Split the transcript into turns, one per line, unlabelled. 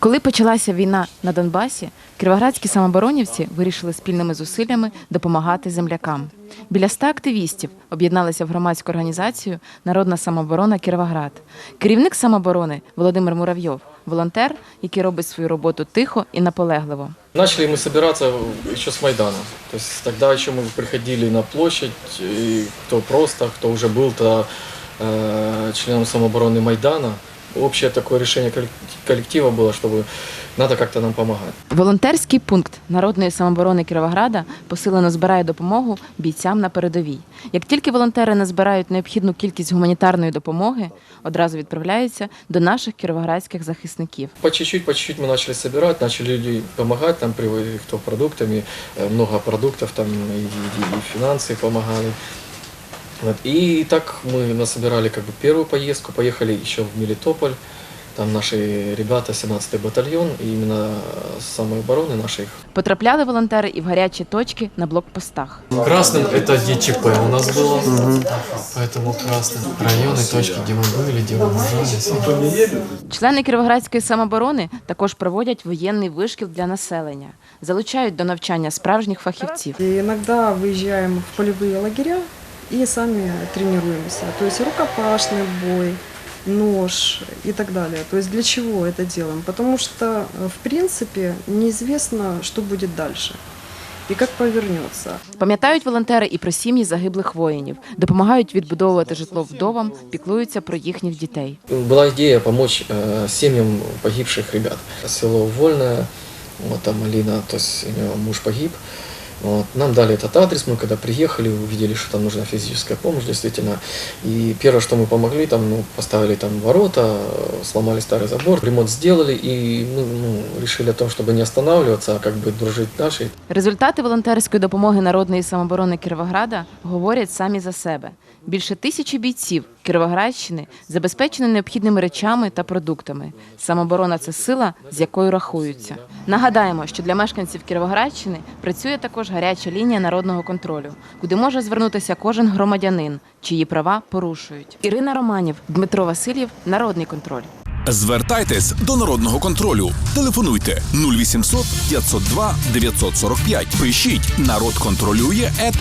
Коли почалася війна на Донбасі, кіровоградські самооборонівці вирішили спільними зусиллями допомагати землякам. Біля ста активістів об'єдналися в громадську організацію Народна самооборона Кіровоград. Керівник самооборони Володимир Муравйов, волонтер, який робить свою роботу тихо і наполегливо.
Начали мы собираться еще с Майдана. То есть тогда еще мы приходили на площадь, и кто просто, кто уже был то э, членом самообороны Майдана. Общее такое решение коллек- коллектива было, чтобы надо как-то нам помогать.
Волонтерський пункт народної самооборони Кіровограда посилено збирає допомогу бійцям на передовій. Як тільки волонтери назбирають необхідну кількість гуманітарної допомоги, одразу відправляються до наших кіровоградських захисників.
По чуть-чуть, по чуть-чуть мы начали собирать, начали люди помогать, там приводили кто продуктами, э, много продуктов, там и, и- и финансы помогали. Вот. И так мы насобирали как бы первую поездку, поехали еще в Мелитополь, там наши ребята, 17-й батальон, и именно с самообороны наших.
Потрапляли волонтери і в гарячі точки на блокпостах.
Красным это ДЧП у нас было, поэтому красным районы, точки, где мы были, где мы выражались.
Члени Кіровоградської самооборони також проводять воєнний вишкіл для населення, залучають до навчання справжніх фахівців.
И иногда выезжаем в полевые лагеря и сами тренируемся. То есть рукопашный бой, нож и так далее. То есть для чего это делаем? Потому что, э, в принципе, неизвестно, что будет дальше и как повернется.
Пам'ятають волонтери і про сім'ї загиблих воїнів, допомагають відбудовувати житло вдовам, піклуються про їхніх дітей.
Была идея помочь э, семьям погибших ребят. Село Вольное, вот там Алина, то есть у нее муж погиб. Вот. Нам дали этот адрес, мы когда приехали, увидели, что там нужна физическая помощь, действительно. И первое, что мы помогли, там, ну, поставили там ворота, э, сломали старый забор, ремонт сделали, и мы ну, решили о том, чтобы не останавливаться, а как бы дружить дальше.
Результати волонтерської допомоги народної самооборони Кіровограда говорять самі за себе. Більше тисячі бійців Кіровоградщини забезпечені необхідними речами та продуктами. Самооборона це сила, з якою рахуються. Нагадаємо, що для мешканців Кіровоградщини працює також гаряча лінія народного контролю, куди може звернутися кожен громадянин, чиї права порушують. Ірина Романів, Дмитро Васильєв, Народний контроль.
Звертайтесь до народного контролю. Телефонуйте 0800 502 945. Пишіть народ контролює at.